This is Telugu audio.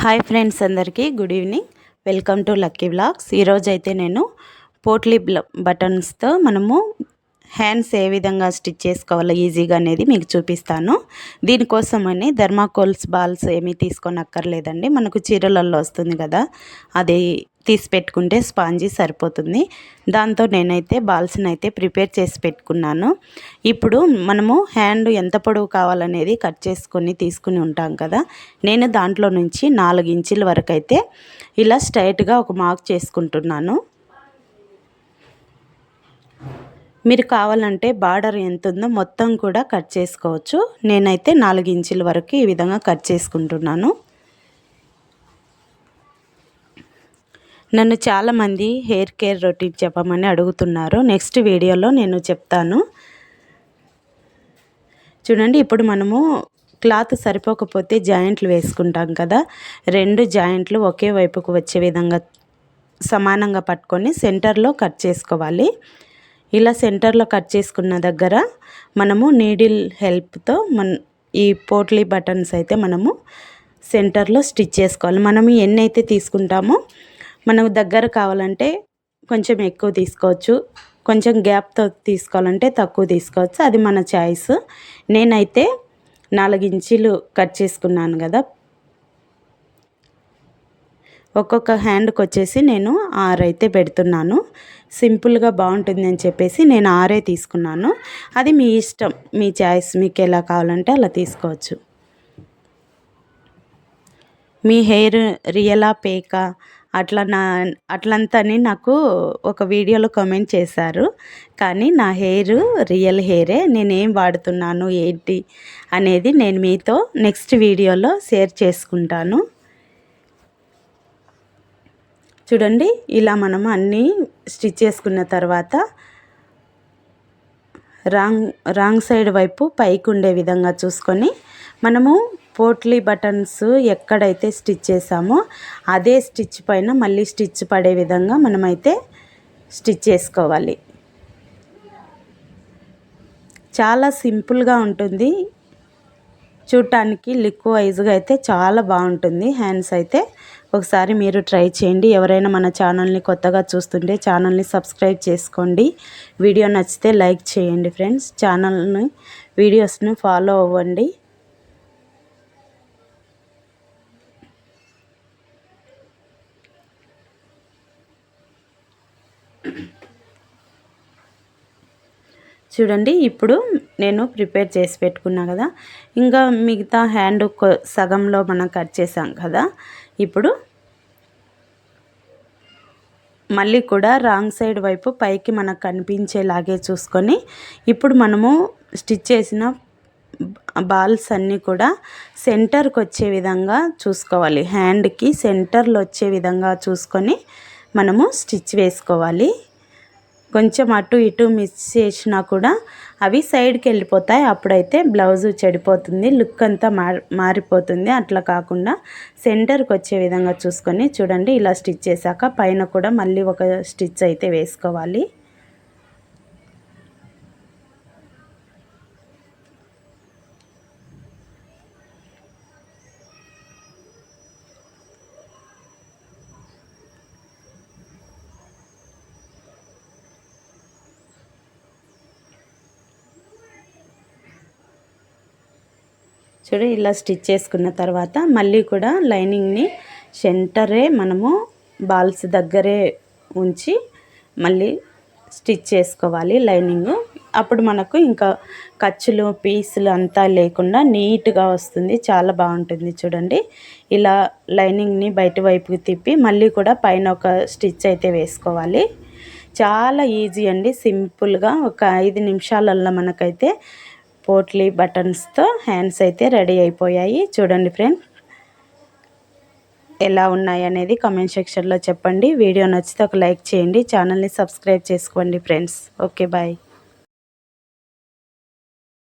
హాయ్ ఫ్రెండ్స్ అందరికీ good evening. Welcome to lucky blogs. ఈరోజు అయితే నేను పోట్లీ బటన్స్తో మనము హ్యాండ్స్ ఏ విధంగా స్టిచ్ చేసుకోవాలో ఈజీగా అనేది మీకు చూపిస్తాను. దీనికోసమని ధర్మాకోల్స్ బాల్స్ ఏమీ తీసుకోనక్కర్లేదండి. మనకు చీరలలో వస్తుంది కదా అది తీసి పెట్టుకుంటే స్పాంజీ సరిపోతుంది. దాంతో నేనైతే బాల్స్ని అయితే ప్రిపేర్ చేసి పెట్టుకున్నాను. ఇప్పుడు మనము హ్యాండ్ ఎంత పొడవు కావాలనేది కట్ చేసుకొని తీసుకుని ఉంటాం కదా. నేను దాంట్లో నుంచి నాలుగు ఇంచుల వరకు అయితే ఇలా స్ట్రైట్గా ఒక మార్క్ చేసుకుంటున్నాను. మీరు కావాలంటే బార్డర్ ఎంత ఉందో మొత్తం కూడా కట్ చేసుకోవచ్చు. నేనైతే నాలుగు ఇంచుల వరకు ఈ విధంగా కట్ చేసుకుంటున్నాను. నన్ను చాలామంది హెయిర్ కేర్ రొటీన్ చెప్పమని అడుగుతున్నారు. నెక్స్ట్ వీడియోలో నేను చెప్తాను. చూడండి ఇప్పుడు మనము క్లాత్ సరిపోకపోతే జాయింట్లు వేసుకుంటాం కదా. రెండు జాయింట్లు ఒకే వైపుకు వచ్చే విధంగా సమానంగా పట్టుకొని సెంటర్లో కట్ చేసుకోవాలి. ఇలా సెంటర్లో కట్ చేసుకున్న దగ్గర మనము నీడిల్ హెల్ప్తో మన ఈ పోట్లీ బటన్స్ అయితే మనము సెంటర్లో స్టిచ్ చేసుకోవాలి. మనం ఎన్ని అయితే తీసుకుంటామో మనకు దగ్గర కావాలంటే కొంచెం ఎక్కువ తీసుకోవచ్చు. కొంచెం గ్యాప్తో తీసుకోవాలంటే తక్కువ తీసుకోవచ్చు. అది మన చాయిస్ నేనైతే నాలుగు ఇంచీలు కట్ చేసుకున్నాను కదా. ఒక్కొక్క హ్యాండ్కి వచ్చేసి నేను ఆరు అయితే పెడుతున్నాను. సింపుల్గా బాగుంటుంది అని చెప్పేసి నేను ఆరే తీసుకున్నాను. అది మీ ఇష్టం మీ చాయిస్ మీకు ఎలా కావాలంటే అలా తీసుకోవచ్చు. మీ హెయిర్ రియలా పేకా అట్లా నా అట్లంతని నాకు ఒక వీడియోలో కామెంట్ చేశారు. కానీ నా హెయిర్ రియల్ హెయిరే నేనేం వాడుతున్నాను ఏంటి అనేది నేను మీతో నెక్స్ట్ వీడియోలో షేర్ చేసుకుంటాను. చూడండి ఇలా మనము అన్నీ స్టిచ్ చేసుకున్న తర్వాత రాంగ్ రాంగ్ సైడ్ వైపు పైకి ఉండే విధంగా చూసుకొని మనము పోట్లీ బటన్స్ ఎక్కడైతే స్టిచ్ చేసామో అదే స్టిచ్ పైన మళ్ళీ స్టిచ్ పడే విధంగా మనమైతే స్టిచ్ చేసుకోవాలి. చాలా సింపుల్గా ఉంటుంది. చూడటానికి లిక్వైజ్గా అయితే చాలా బాగుంటుంది. హ్యాండ్స్ అయితే ఒకసారి మీరు ట్రై చేయండి. ఎవరైనా మన ఛానల్ని కొత్తగా చూస్తుంటే ఛానల్ని సబ్స్క్రైబ్ చేసుకోండి. వీడియో నచ్చితే లైక్ చేయండి ఫ్రెండ్స్. ఛానల్ని వీడియోస్ను ఫాలో అవ్వండి. చూడండి ఇప్పుడు నేను ప్రిపేర్ చేసి పెట్టుకున్నా కదా. ఇంకా మిగతా హ్యాండ్ సగంలో మనం కట్ చేసాం కదా. ఇప్పుడు మళ్ళీ కూడా రాంగ్ సైడ్ వైపు పైకి మనకు కనిపించేలాగే చూసుకొని ఇప్పుడు మనము స్టిచ్ చేసిన బాల్స్ అన్నీ కూడా సెంటర్కి వచ్చే విధంగా చూసుకోవాలి. హ్యాండ్కి సెంటర్లో వచ్చే విధంగా చూసుకొని మనము స్టిచ్ వేసుకోవాలి. కొంచెం అటు ఇటు మిస్ చేసినా కూడా అవి సైడ్కి వెళ్ళిపోతాయి. అప్పుడైతే బ్లౌజు చెడిపోతుంది. లుక్ అంతా మారిపోతుంది. అట్లా కాకుండా సెంటర్కి వచ్చే విధంగా చూసుకొని చూడండి. ఇలా స్టిచ్ చేశాక పైన కూడా మళ్ళీ ఒక స్టిచ్ అయితే వేసుకోవాలి. చూడు ఇలా స్టిచ్ చేసుకున్న తర్వాత మళ్ళీ కూడా లైనింగ్ని సెంటరే మనము బాల్స్ దగ్గరే ఉంచి మళ్ళీ స్టిచ్ చేసుకోవాలి లైనింగ్. అప్పుడు మనకు ఇంకా ఖర్చులు పీసులు అంతా లేకుండా నీట్గా వస్తుంది. చాలా బాగుంటుంది చూడండి. ఇలా లైనింగ్ని బయట వైపుకి తిప్పి మళ్ళీ కూడా పైన ఒక స్టిచ్ అయితే వేసుకోవాలి. చాలా ఈజీ అండి. సింపుల్గా ఒక ఐదు నిమిషాలల్లో మనకైతే పోట్లీ బటన్స్తో హ్యాండ్స్ అయితే రెడీ అయిపోయాయి. చూడండి ఫ్రెండ్స్ ఎలా ఉన్నాయి అనేది కామెంట్ సెక్షన్లో చెప్పండి. వీడియో నచ్చితే ఒక లైక్ చేయండి. ఛానల్ని సబ్స్క్రైబ్ చేసుకోండి ఫ్రెండ్స్. Okay bye.